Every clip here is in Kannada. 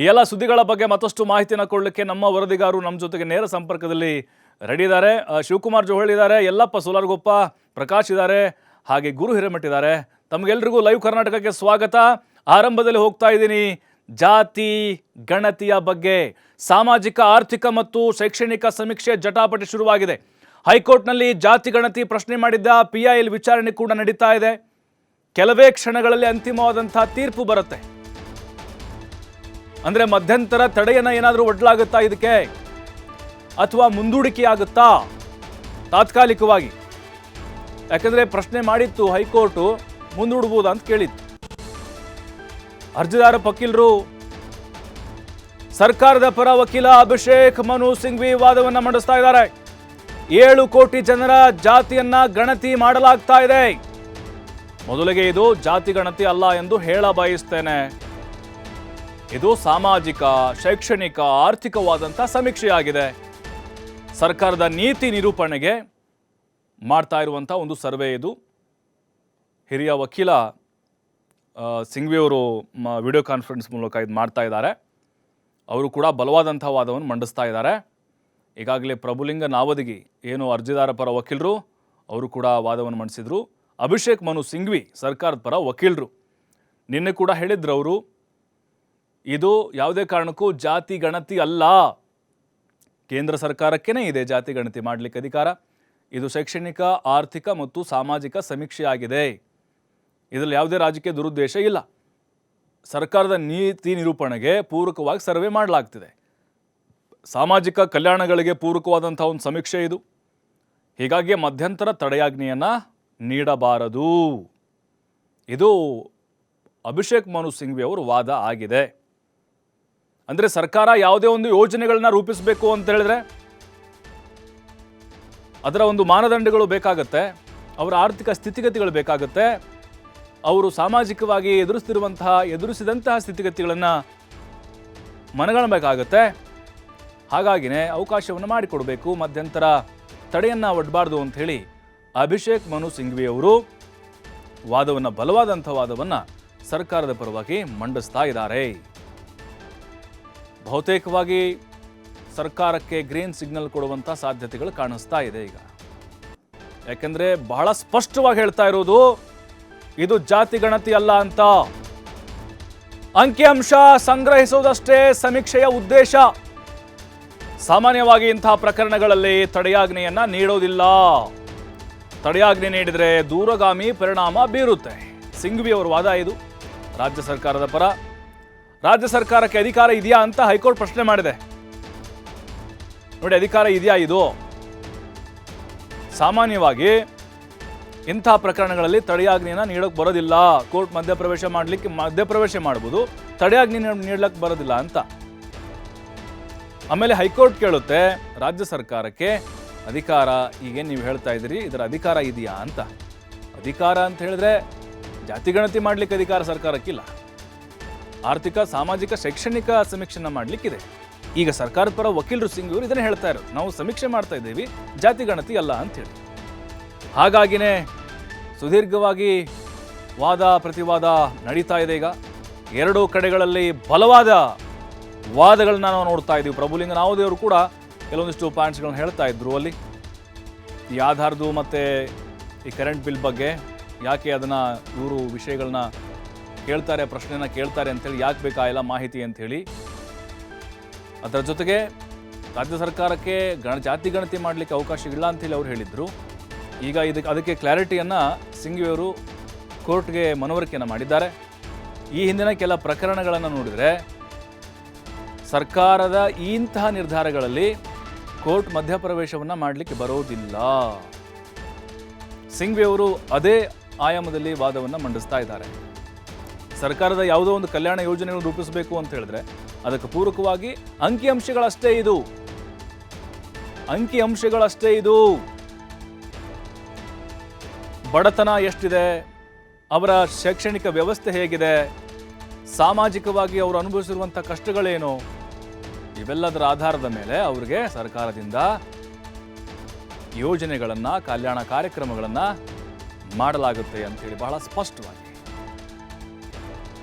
ಈ ಎಲ್ಲ ಸುದ್ದಿಗಳ ಬಗ್ಗೆ ಮತ್ತಷ್ಟು ಮಾಹಿತಿನ ಕೊಡಲಿಕ್ಕೆ ನಮ್ಮ ವರದಿಗಾರರು ನಮ್ಮ ಜೊತೆಗೆ ನೇರ ಸಂಪರ್ಕದಲ್ಲಿ ರೆಡಿ ಇದ್ದಾರೆ. ಶಿವಕುಮಾರ್ ಜೋಹಳ್ ಇದ್ದಾರೆ, ಯಲ್ಲಪ್ಪ ಸೋಲಾರ್ಗೊಪ್ಪ ಪ್ರಕಾಶ್ ಇದ್ದಾರೆ, ಹಾಗೆ ಗುರು ಹಿರೇಮಠ್ ಇದ್ದಾರೆ. ತಮಗೆಲ್ರಿಗೂ ಲೈವ್ ಕರ್ನಾಟಕಕ್ಕೆ ಸ್ವಾಗತ. ಆರಂಭದಲ್ಲಿ ಹೋಗ್ತಾ ಇದ್ದೀನಿ. ಜಾತಿ, ಗಣತಿಯ ಬಗ್ಗೆ ಸಾಮಾಜಿಕ, ಆರ್ಥಿಕ ಮತ್ತು ಶೈಕ್ಷಣಿಕ ಸಮೀಕ್ಷೆ ಜಟಾಪಟಿ ಶುರುವಾಗಿದೆ. ಹೈಕೋರ್ಟ್ನಲ್ಲಿ ಜಾತಿ, ಗಣತಿ ಪ್ರಶ್ನೆ ಮಾಡಿದ್ದ ಪಿ ಐ ಎಲ್ ವಿಚಾರಣೆ ಕೂಡ ನಡೀತಾ ಇದೆ. ಕೆಲವೇ ಕ್ಷಣಗಳಲ್ಲಿ ಅಂತಿಮವಾದಂತಹ ತೀರ್ಪು ಬರುತ್ತೆ. ಅಂದ್ರೆ ಮಧ್ಯಂತರ ತಡೆಯನ್ನ ಏನಾದರೂ ಒಡ್ಲಾಗುತ್ತಾ ಇದಕ್ಕೆ? ಅಥವಾ ಮುಂದೂಡಿಕೆ ಆಗುತ್ತಾ? ತಾತ್ಕಾಲಿಕವಾಗಿ. ಯಾಕಂದ್ರೆ ಪ್ರಶ್ನೆ ಮಾಡಿತ್ತು ಹೈಕೋರ್ಟು, ಮುಂದೂಡ್ಬೋದಾ ಅಂತ ಕೇಳಿತ್ತು ಅರ್ಜಿದಾರ ವಕೀಲರು, ಸರ್ಕಾರದ ಪರ ವಕೀಲ ಅಭಿಷೇಕ್ ಮನು ಸಿಂಘ್ವಿ ವಾದವನ್ನ ಮಂಡಿಸ್ತಾ ಇದ್ದಾರೆ. ಏಳು ಕೋಟಿ ಜನರ ಜಾತಿಯನ್ನ ಗಣತಿ ಮಾಡಲಾಗ್ತಾ ಇದೆ. ಮೊದಲಿಗೆ ಇದು ಜಾತಿ ಗಣತಿ ಅಲ್ಲ ಎಂದು ಹೇಳ ಬಯಸ್ತೇನೆ ಇದು ಸಾಮಾಜಿಕ, ಶೈಕ್ಷಣಿಕ, ಆರ್ಥಿಕವಾದಂಥ ಸಮೀಕ್ಷೆಯಾಗಿದೆ. ಸರ್ಕಾರದ ನೀತಿ ನಿರೂಪಣೆಗೆ ಮಾಡ್ತಾ ಇರುವಂಥ ಒಂದು ಸರ್ವೆ ಇದು. ಹಿರಿಯ ವಕೀಲ ಸಿಂಘ್ವಿ ಅವರು ವಿಡಿಯೋ ಕಾನ್ಫರೆನ್ಸ್ ಮೂಲಕ ಇದು ಮಾಡ್ತಾ ಇದ್ದಾರೆ. ಅವರು ಕೂಡ ಬಲವಾದಂಥ ವಾದವನ್ನು ಮಂಡಿಸ್ತಾ ಇದ್ದಾರೆ. ಈಗಾಗಲೇ ಪ್ರಭುಲಿಂಗ ನಾವದಗಿ ಏನು ಅರ್ಜಿದಾರ ಪರ ವಕೀಲರು, ಅವರು ಕೂಡ ವಾದವನ್ನು ಮಂಡಿಸಿದರು. ಅಭಿಷೇಕ್ ಮನು ಸಿಂಘ್ವಿ ಸರ್ಕಾರದ ಪರ ವಕೀಲರು. ನಿನ್ನೆ ಕೂಡ ಹೇಳಿದ್ರು ಅವರು ಇದು ಯಾವುದೇ ಕಾರಣಕ್ಕೂ ಜಾತಿ ಗಣತಿ ಅಲ್ಲ. ಕೇಂದ್ರ ಸರ್ಕಾರಕ್ಕೇನೆ ಇದೆ ಜಾತಿ ಗಣತಿ ಮಾಡಲಿಕ್ಕೆ ಅಧಿಕಾರ. ಇದು ಶೈಕ್ಷಣಿಕ, ಆರ್ಥಿಕ ಮತ್ತು ಸಾಮಾಜಿಕ ಸಮೀಕ್ಷೆಯಾಗಿದೆ. ಇದರಲ್ಲಿ ಯಾವುದೇ ರಾಜಕೀಯ ದುರುದ್ದೇಶ ಇಲ್ಲ. ಸರ್ಕಾರದ ನೀತಿ ನಿರೂಪಣೆಗೆ ಪೂರಕವಾಗಿ ಸರ್ವೆ ಮಾಡಲಾಗ್ತಿದೆ. ಸಾಮಾಜಿಕ ಕಲ್ಯಾಣಗಳಿಗೆ ಪೂರಕವಾದಂಥ ಒಂದು ಸಮೀಕ್ಷೆ ಇದು. ಹೀಗಾಗಿ ಮಧ್ಯಂತರ ತಡೆಯಾಜ್ಞೆಯನ್ನು ನೀಡಬಾರದು. ಇದು ಅಭಿಷೇಕ್ ಮನು ಸಿಂಘ್ವಿ ಅವರು ವಾದ ಆಗಿದೆ. ಅಂದರೆ ಸರ್ಕಾರ ಯಾವುದೇ ಒಂದು ಯೋಜನೆಗಳನ್ನ ರೂಪಿಸಬೇಕು ಅಂತ ಹೇಳಿದ್ರೆ ಅದರ ಒಂದು ಮಾನದಂಡಗಳು ಬೇಕಾಗತ್ತೆ, ಅವರ ಆರ್ಥಿಕ ಸ್ಥಿತಿಗತಿಗಳು ಬೇಕಾಗತ್ತೆ, ಅವರು ಸಾಮಾಜಿಕವಾಗಿ ಎದುರಿಸ್ತಿರುವಂತಹ, ಎದುರಿಸಿದಂತಹ ಸ್ಥಿತಿಗತಿಗಳನ್ನು ಮನಗಾಣಬೇಕಾಗತ್ತೆ. ಹಾಗಾಗಿನೇ ಅವಕಾಶವನ್ನು ಮಾಡಿಕೊಡಬೇಕು, ಮಧ್ಯಂತರ ತಡೆಯನ್ನು ಒಡ್ಬಾರ್ದು ಅಂತ ಹೇಳಿ ಅಭಿಷೇಕ್ ಮನು ಸಿಂಘ್ವಿ ಅವರು ವಾದವನ್ನು, ಬಲವಾದಂಥ ವಾದವನ್ನು ಸರ್ಕಾರದ ಪರವಾಗಿ ಮಂಡಿಸ್ತಾ ಇದ್ದಾರೆ. ಬಹುತೇಕವಾಗಿ ಸರ್ಕಾರಕ್ಕೆ ಗ್ರೀನ್ ಸಿಗ್ನಲ್ ಕೊಡುವಂಥ ಸಾಧ್ಯತೆಗಳು ಕಾಣಿಸ್ತಾ ಇದೆ ಈಗ. ಯಾಕೆಂದರೆ ಬಹಳ ಸ್ಪಷ್ಟವಾಗಿ ಹೇಳ್ತಾ ಇರೋದು ಇದು ಜಾತಿ ಗಣತಿ ಅಲ್ಲ ಅಂತ. ಅಂಕಿಅಂಶ ಸಂಗ್ರಹಿಸುವುದಷ್ಟೇ ಸಮೀಕ್ಷೆಯ ಉದ್ದೇಶ. ಸಾಮಾನ್ಯವಾಗಿ ಇಂತಹ ಪ್ರಕರಣಗಳಲ್ಲಿ ತಡೆಯಾಜ್ಞೆಯನ್ನ ನೀಡೋದಿಲ್ಲ. ತಡೆಯಾಜ್ಞೆ ನೀಡಿದರೆ ದೂರಗಾಮಿ ಪರಿಣಾಮ ಬೀರುತ್ತೆ. ಸಿಂಘ್ವಿ ಅವರ ವಾದ ಇದು. ರಾಜ್ಯ ಸರ್ಕಾರದ ಪರ ರಾಜ್ಯ ಸರ್ಕಾರಕ್ಕೆ ಅಧಿಕಾರ ಇದೆಯಾ ಅಂತ ಹೈಕೋರ್ಟ್ ಪ್ರಶ್ನೆ ಮಾಡಿದೆ. ನೋಡಿ, ಅಧಿಕಾರ ಇದೆಯಾ ಇದು? ಸಾಮಾನ್ಯವಾಗಿ ಇಂತಹ ಪ್ರಕರಣಗಳಲ್ಲಿ ತಡೆಯಾಜ್ಞೆಯನ್ನು ನೀಡೋಕೆ ಬರೋದಿಲ್ಲ. ಕೋರ್ಟ್ ಮಧ್ಯಪ್ರವೇಶ ಮಾಡಲಿಕ್ಕೆ ಮಧ್ಯಪ್ರವೇಶ ಮಾಡ್ಬೋದು, ತಡೆಯಾಜ್ಞೆ ನೀಡಲಿಕ್ಕೆ ಬರೋದಿಲ್ಲ ಅಂತ. ಆಮೇಲೆ ಹೈಕೋರ್ಟ್ ಕೇಳುತ್ತೆ, ರಾಜ್ಯ ಸರ್ಕಾರಕ್ಕೆ ಅಧಿಕಾರ, ಈಗೇನು ನೀವು ಹೇಳ್ತಾ ಇದ್ದೀರಿ, ಇದರ ಅಧಿಕಾರ ಇದೆಯಾ ಅಂತ. ಅಧಿಕಾರ ಅಂತ ಹೇಳಿದ್ರೆ ಜಾತಿ ಗಣತಿ ಮಾಡಲಿಕ್ಕೆ ಅಧಿಕಾರ ಸರ್ಕಾರಕ್ಕಿಲ್ಲ. ಆರ್ಥಿಕ, ಸಾಮಾಜಿಕ, ಶೈಕ್ಷಣಿಕ ಸಮೀಕ್ಷೆನ ಮಾಡಲಿಕ್ಕಿದೆ. ಈಗ ಸರ್ಕಾರದ ಪರ ವಕೀಲರು ಸಿಂಗ್ ಇವರು ಇದನ್ನು ಹೇಳ್ತಾ ಇರೋದು. ನಾವು ಸಮೀಕ್ಷೆ ಮಾಡ್ತಾ ಇದ್ದೀವಿ, ಜಾತಿ ಗಣತಿ ಅಲ್ಲ ಅಂತೇಳಿ ಹಾಗಾಗಿನೇ ಸುದೀರ್ಘವಾಗಿ ವಾದ, ಪ್ರತಿವಾದ ನಡೀತಾ ಇದೆ ಈಗ. ಎರಡೂ ಕಡೆಗಳಲ್ಲಿ ಬಲವಾದ ವಾದಗಳನ್ನ ನಾವು ನೋಡ್ತಾ ಇದ್ದೀವಿ. ಪ್ರಭುಲಿಂಗ ನಾವದೇವರು ಕೂಡ ಕೆಲವೊಂದಿಷ್ಟು ಪಾಯಿಂಟ್ಸ್ಗಳನ್ನ ಹೇಳ್ತಾ ಇದ್ರು ಅಲ್ಲಿ. ಈ ಆಧಾರದ್ದು ಮತ್ತು ಈ ಕರೆಂಟ್ ಬಿಲ್ ಬಗ್ಗೆ ಯಾಕೆ ಅದನ್ನು ಇವರು ವಿಷಯಗಳನ್ನ ಕೇಳ್ತಾರೆ, ಪ್ರಶ್ನೆನ ಕೇಳ್ತಾರೆ ಅಂತೇಳಿ ಯಾಕೆ ಬೇಕಾ ಎಲ್ಲ ಮಾಹಿತಿ ಅಂಥೇಳಿ ಅದರ ಜೊತೆಗೆ ರಾಜ್ಯ ಸರ್ಕಾರಕ್ಕೆ ಗಣ, ಜಾತಿ ಗಣತಿ ಮಾಡಲಿಕ್ಕೆ ಅವಕಾಶ ಇಲ್ಲ ಅಂತೇಳಿ ಅವ್ರು ಹೇಳಿದರು. ಈಗ ಇದಕ್ಕೆ ಅದಕ್ಕೆ ಕ್ಲಾರಿಟಿಯನ್ನು ಸಿಂಘ್ವಿಯವರು ಕೋರ್ಟ್ಗೆ ಮನವರಿಕೆಯನ್ನು ಮಾಡಿದ್ದಾರೆ. ಈ ಹಿಂದಿನ ಕೆಲ ಪ್ರಕರಣಗಳನ್ನು ನೋಡಿದರೆ ಸರ್ಕಾರದ ಇಂತಹ ನಿರ್ಧಾರಗಳಲ್ಲಿ ಕೋರ್ಟ್ ಮಧ್ಯಪ್ರವೇಶವನ್ನು ಮಾಡಲಿಕ್ಕೆ ಬರೋದಿಲ್ಲ. ಸಿಂಘ್ವಿ ಅವರು ಅದೇ ಆಯಾಮದಲ್ಲಿ ವಾದವನ್ನು ಮಂಡಿಸ್ತಾ ಇದ್ದಾರೆ. ಸರ್ಕಾರದ ಯಾವುದೋ ಒಂದು ಕಲ್ಯಾಣ ಯೋಜನೆಗಳನ್ನು ರೂಪಿಸಬೇಕು ಅಂತ ಹೇಳಿದ್ರೆ ಅದಕ್ಕೆ ಪೂರಕವಾಗಿ ಅಂಕಿಅಂಶಗಳಷ್ಟೇ ಇದು. ಅಂಕಿಅಂಶಗಳಷ್ಟೇ ಇದು. ಬಡತನ ಎಷ್ಟಿದೆ? ಅವರ ಶೈಕ್ಷಣಿಕ ವ್ಯವಸ್ಥೆ ಹೇಗಿದೆ? ಸಾಮಾಜಿಕವಾಗಿ ಅವರು ಅನುಭವಿಸಿರುವಂಥ ಕಷ್ಟಗಳೇನು? ಇವೆಲ್ಲದರ ಆಧಾರದ ಮೇಲೆ ಅವರಿಗೆ ಸರ್ಕಾರದಿಂದ ಯೋಜನೆಗಳನ್ನು, ಕಲ್ಯಾಣ ಕಾರ್ಯಕ್ರಮಗಳನ್ನು ಮಾಡಲಾಗುತ್ತೆ ಅಂತೇಳಿ ಬಹಳ ಸ್ಪಷ್ಟವಾಗಿ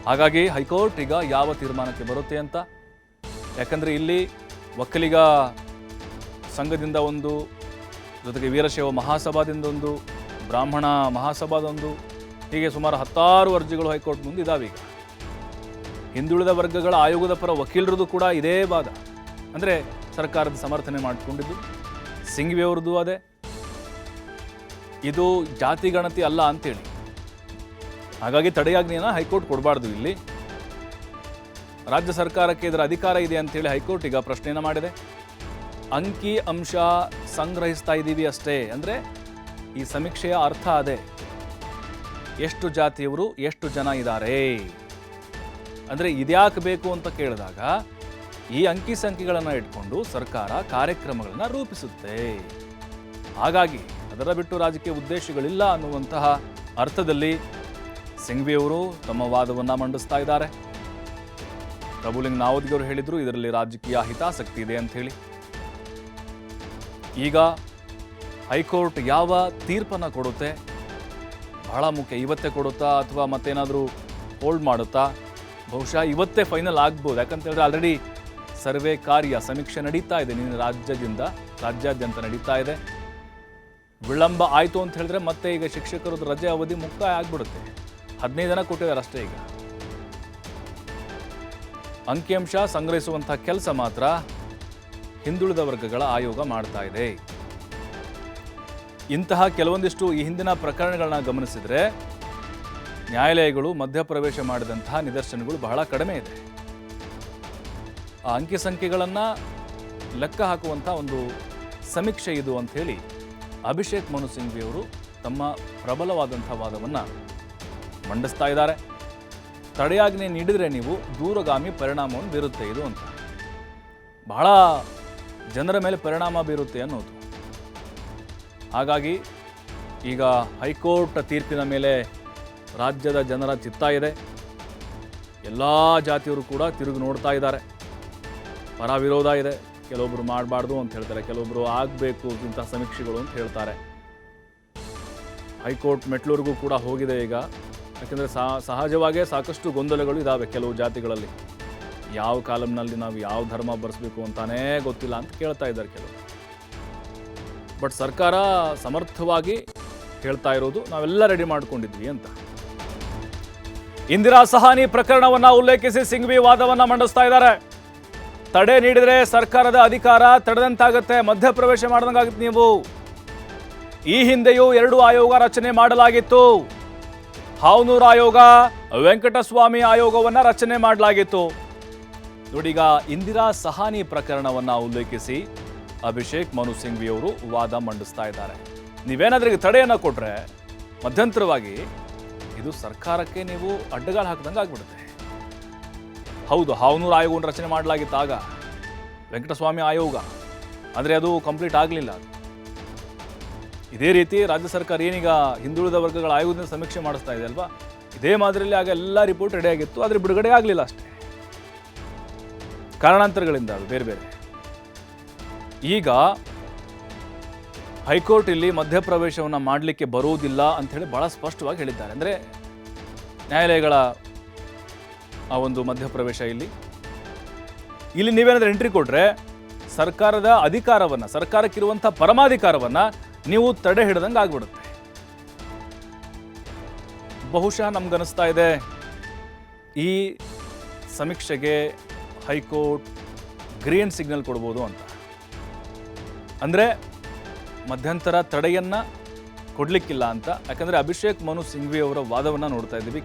ಹಾಗಾಗಿ ಹೈಕೋರ್ಟ್ ಈಗ ಯಾವ ತೀರ್ಮಾನಕ್ಕೆ ಬರುತ್ತೆ ಅಂತ? ಯಾಕಂದರೆ ಇಲ್ಲಿ ಒಕ್ಕಲಿಗ ಸಂಘದಿಂದ ಒಂದು, ಜೊತೆಗೆ ವೀರಶೈವ ಮಹಾಸಭಾದಿಂದ ಒಂದು, ಬ್ರಾಹ್ಮಣ ಮಹಾಸಭಾದೊಂದು ಹೀಗೆ ಸುಮಾರು ಹತ್ತಾರು ಅರ್ಜಿಗಳು ಹೈಕೋರ್ಟ್ ಮುಂದೆ ಇದಾವೆ ಈಗ. ಹಿಂದುಳಿದ ವರ್ಗಗಳ ಆಯೋಗದ ಪರ ವಕೀಲರದು ಕೂಡ ಇದೇ ವಾದ. ಅಂದರೆ ಸರ್ಕಾರದ ಸಮರ್ಥನೆ ಮಾಡಿಕೊಂಡಿದ್ದು ಸಿಂಘ್ವಿ ಅವ್ರದ್ದು ಅದೇ. ಇದು ಜಾತಿ ಗಣತಿ ಅಲ್ಲ ಅಂತೇಳಿ. ಹಾಗಾಗಿ ತಡೆಯಾಜ್ಞೆಯನ್ನು ಹೈಕೋರ್ಟ್ ಕೊಡಬಾರ್ದು ಇಲ್ಲಿ. ರಾಜ್ಯ ಸರ್ಕಾರಕ್ಕೆ ಇದರ ಅಧಿಕಾರ ಇದೆ ಅಂತೇಳಿ ಹೈಕೋರ್ಟ್ ಈಗ ಪ್ರಶ್ನೆಯನ್ನು ಮಾಡಿದೆ. ಅಂಕಿ, ಅಂಶ ಸಂಗ್ರಹಿಸ್ತಾ ಇದ್ದೀವಿ ಅಷ್ಟೇ. ಅಂದರೆ ಈ ಸಮೀಕ್ಷೆಯ ಅರ್ಥ ಅದೇ. ಎಷ್ಟು ಜಾತಿಯವರು, ಎಷ್ಟು ಜನ ಇದ್ದಾರೆ ಅಂದರೆ ಇದ್ಯಾಕೆ ಬೇಕು ಅಂತ ಕೇಳಿದಾಗ ಈ ಅಂಕಿ ಸಂಖ್ಯೆಗಳನ್ನು ಇಟ್ಕೊಂಡು ಸರ್ಕಾರ ಕಾರ್ಯಕ್ರಮಗಳನ್ನು ರೂಪಿಸುತ್ತೆ. ಹಾಗಾಗಿ ಅದರ ಬಿಟ್ಟು ರಾಜಕೀಯ ಉದ್ದೇಶಗಳಿಲ್ಲ ಅನ್ನುವಂತಹ ಅರ್ಥದಲ್ಲಿ ಸಿಂಘ್ವಿಯವರು ತಮ್ಮ ವಾದವನ್ನು ಮಂಡಿಸ್ತಾ ಇದ್ದಾರೆ. ಪ್ರಭುಲಿಂಗ್ ನಾವದ್ಗಿ ಹೇಳಿದ್ರು, ಇದರಲ್ಲಿ ರಾಜಕೀಯ ಹಿತಾಸಕ್ತಿ ಇದೆ ಅಂತ ಹೇಳಿ. ಈಗ ಹೈಕೋರ್ಟ್ ಯಾವ ತೀರ್ಪನ್ನು ಕೊಡುತ್ತೆ? ಬಹಳ ಮುಖ್ಯ. ಇವತ್ತೇ ಕೊಡುತ್ತಾ ಅಥವಾ ಮತ್ತೇನಾದರೂ ಹೋಲ್ಡ್ ಮಾಡುತ್ತಾ? ಬಹುಶಃ ಇವತ್ತೇ ಫೈನಲ್ ಆಗ್ಬೋದು. ಯಾಕಂತ ಹೇಳಿದ್ರೆ ಆಲ್ರೆಡಿ ಸರ್ವೆ ಕಾರ್ಯ ಸಮೀಕ್ಷೆ ನಡೀತಾ ಇದೆ. ನಿನ್ನ ರಾಜ್ಯದಿಂದ, ರಾಜ್ಯಾದ್ಯಂತ ನಡೀತಾ ಇದೆ. ವಿಳಂಬ ಆಯಿತು ಅಂತ ಹೇಳಿದ್ರೆ ಮತ್ತೆ ಈಗ ಶಿಕ್ಷಕರದ್ದು ರಜೆ ಅವಧಿ ಮುಕ್ತಾಯ ಆಗ್ಬಿಡುತ್ತೆ. ಹದಿನೈದು ಜನ ಕೊಟ್ಟಿದ್ದಾರೆ ಅಷ್ಟೇ ಈಗ. ಅಂಕಿಅಂಶ ಸಂಗ್ರಹಿಸುವಂತಹ ಕೆಲಸ ಮಾತ್ರ ಹಿಂದುಳಿದ ವರ್ಗಗಳ ಆಯೋಗ ಮಾಡ್ತಾ ಇದೆ. ಇಂತಹ ಕೆಲವೊಂದಿಷ್ಟು ಈ ಹಿಂದಿನ ಪ್ರಕರಣಗಳನ್ನ ಗಮನಿಸಿದರೆ ನ್ಯಾಯಾಲಯಗಳು ಮಧ್ಯಪ್ರವೇಶ ಮಾಡಿದಂತಹ ನಿದರ್ಶನಗಳು ಬಹಳ ಕಡಿಮೆ ಇದೆ. ಆ ಅಂಕಿ ಸಂಖ್ಯೆಗಳನ್ನು ಲೆಕ್ಕ ಹಾಕುವಂಥ ಒಂದು ಸಮೀಕ್ಷೆ ಇದು ಅಂಥೇಳಿ ಅಭಿಷೇಕ್ ಮನು ಸಿಂಘ್ವಿ ಅವರು ತಮ್ಮ ಪ್ರಬಲವಾದಂಥ ವಾದವನ್ನು ಮಂಡಿಸ್ತಾ ಇದ್ದಾರೆ. ತಡೆಯಾಜ್ಞೆ ನೀಡಿದರೆ ನೀವು ದೂರಗಾಮಿ ಪರಿಣಾಮವನ್ನು ಬೀರುತ್ತೆ ಇದು ಅಂತ. ಬಹಳ ಜನರ ಮೇಲೆ ಪರಿಣಾಮ ಬೀರುತ್ತೆ ಅನ್ನೋದು. ಹಾಗಾಗಿ ಈಗ ಹೈಕೋರ್ಟ್ ತೀರ್ಪಿನ ಮೇಲೆ ರಾಜ್ಯದ ಜನರ ಚಿತ್ತ ಇದೆ. ಎಲ್ಲ ಜಾತಿಯವರು ಕೂಡ ತಿರುಗಿ ನೋಡ್ತಾ ಇದ್ದಾರೆ. ಪರ ವಿರೋಧ ಇದೆ. ಕೆಲವೊಬ್ಬರು ಮಾಡಬಾರ್ದು ಅಂತ ಹೇಳ್ತಾರೆ. ಕೆಲವೊಬ್ಬರು ಆಗಬೇಕು ಇಂಥ ಸಮೀಕ್ಷೆಗಳು ಅಂತ ಹೇಳ್ತಾರೆ. ಹೈಕೋರ್ಟ್ ಮೆಟ್ಲೂರಿಗೂ ಕೂಡ ಹೋಗಿದೆ ಈಗ. ಯಾಕೆಂದರೆ ಸಹಜವಾಗೇ ಸಾಕಷ್ಟು ಗೊಂದಲಗಳು ಇದ್ದಾವೆ ಕೆಲವು ಜಾತಿಗಳಲ್ಲಿ. ಯಾವ ಕಾಲಂನಲ್ಲಿ ನಾವು ಯಾವ ಧರ್ಮ ಬರೆಸಬೇಕು ಅಂತಾನೇ ಗೊತ್ತಿಲ್ಲ ಅಂತ ಕೇಳ್ತಾ ಇದ್ದಾರೆ ಕೆಲವರು. ಬಟ್ ಸರ್ಕಾರ ಸಮರ್ಥವಾಗಿ ಹೇಳ್ತಾ ಇರೋದು ನಾವೆಲ್ಲ ರೆಡಿ ಮಾಡ್ಕೊಂಡಿದ್ವಿ ಅಂತ. ಇಂದಿರಾ ಸಹಾನಿ ಪ್ರಕರಣವನ್ನು ಉಲ್ಲೇಖಿಸಿ ಸಿಂಘ್ವಿ ವಾದವನ್ನು ಮಂಡಿಸ್ತಾ ಇದ್ದಾರೆ. ತಡೆ ನೀಡಿದರೆ ಸರ್ಕಾರದ ಅಧಿಕಾರ ತಡೆದಂತಾಗುತ್ತೆ, ಮಧ್ಯಪ್ರವೇಶ ಮಾಡಿದಂಗಾಗುತ್ತೆ ನೀವು. ಈ ಹಿಂದೆಯೂ ಎರಡು ಆಯೋಗ ರಚನೆ ಮಾಡಲಾಗಿತ್ತು. ಹಾವನೂರು ಆಯೋಗ, ವೆಂಕಟಸ್ವಾಮಿ ಆಯೋಗವನ್ನು ರಚನೆ ಮಾಡಲಾಗಿತ್ತು. ನೋಡೀಗ ಇಂದಿರಾ ಸಹಾನಿ ಪ್ರಕರಣವನ್ನು ಉಲ್ಲೇಖಿಸಿ ಅಭಿಷೇಕ್ ಮನು ಸಿಂಘ್ವಿ ಅವರು ವಾದ ಮಂಡಿಸ್ತಾ ಇದ್ದಾರೆ. ನೀವೇನಾದ್ರೂ ತಡೆಯನ್ನು ಕೊಟ್ಟರೆ ಮಧ್ಯಂತರವಾಗಿ ಇದು ಸರ್ಕಾರಕ್ಕೆ ನೀವು ಅಡ್ಡಗಾಲು ಹಾಕಿದಂಗೆ ಆಗ್ಬಿಡುತ್ತೆ. ಹೌದು, ಹಾವನೂರು ಆಯೋಗವನ್ನು ರಚನೆ ಮಾಡಲಾಗಿತ್ತು ಆಗ ವೆಂಕಟಸ್ವಾಮಿ ಆಯೋಗ. ಅಂದರೆ ಅದು ಕಂಪ್ಲೀಟ್ ಆಗಲಿಲ್ಲ ಇದೇ ರೀತಿ ರಾಜ್ಯ ಸರ್ಕಾರ ಏನೀಗ ಹಿಂದುಳಿದ ವರ್ಗಗಳ ಆಯೋಗದಿಂದ ಸಮೀಕ್ಷೆ ಮಾಡಿಸ್ತಾ ಇದೆ ಅಲ್ವಾ? ಇದೇ ಮಾದರಿಯಲ್ಲಿ ಆಗ ಎಲ್ಲ ರಿಪೋರ್ಟ್ ರೆಡಿ ಆಗಿತ್ತು, ಆದರೆ ಬಿಡುಗಡೆ ಆಗಲಿಲ್ಲ ಅಷ್ಟೇ. ಕಾರಣಾಂತರಗಳಿಂದ ಅದು ಬೇರೆ ಬೇರೆ. ಈಗ ಹೈಕೋರ್ಟ್ ಇಲ್ಲಿ ಮಧ್ಯಪ್ರವೇಶವನ್ನು ಮಾಡಲಿಕ್ಕೆ ಬರುವುದಿಲ್ಲ ಅಂಥೇಳಿ ಭಾಳ ಸ್ಪಷ್ಟವಾಗಿ ಹೇಳಿದ್ದಾರೆ. ಅಂದರೆ ನ್ಯಾಯಾಲಯಗಳ ಆ ಒಂದು ಮಧ್ಯಪ್ರವೇಶ ಇಲ್ಲಿ. ಇಲ್ಲಿ ನೀವೇನಾದರೂ ಎಂಟ್ರಿ ಕೊಟ್ಟರೆ ಸರ್ಕಾರದ ಅಧಿಕಾರವನ್ನು, ಸರ್ಕಾರಕ್ಕಿರುವಂಥ ಪರಮಾಧಿಕಾರವನ್ನು ನೀವು ತಡೆ ಹಿಡ್ದಂಗೆ ಆಗ್ಬಿಡುತ್ತೆ. ಬಹುಶಃ ನಮ್ಗನಿಸ್ತಾ ಇದೆ, ಈ ಸಮೀಕ್ಷೆಗೆ ಹೈಕೋರ್ಟ್ ಗ್ರೀನ್ ಸಿಗ್ನಲ್ ಕೊಡ್ಬೋದು ಅಂತ. ಅಂದರೆ ಮಧ್ಯಂತರ ತಡೆಯನ್ನು ಕೊಡಲಿಕ್ಕಿಲ್ಲ ಅಂತ, ಯಾಕಂದರೆ ಅಭಿಷೇಕ್ ಮನು ಸಿಂಘ್ವಿ ಅವರ ವಾದವನ್ನು ನೋಡ್ತಾ ಇದ್ದೀವಿ.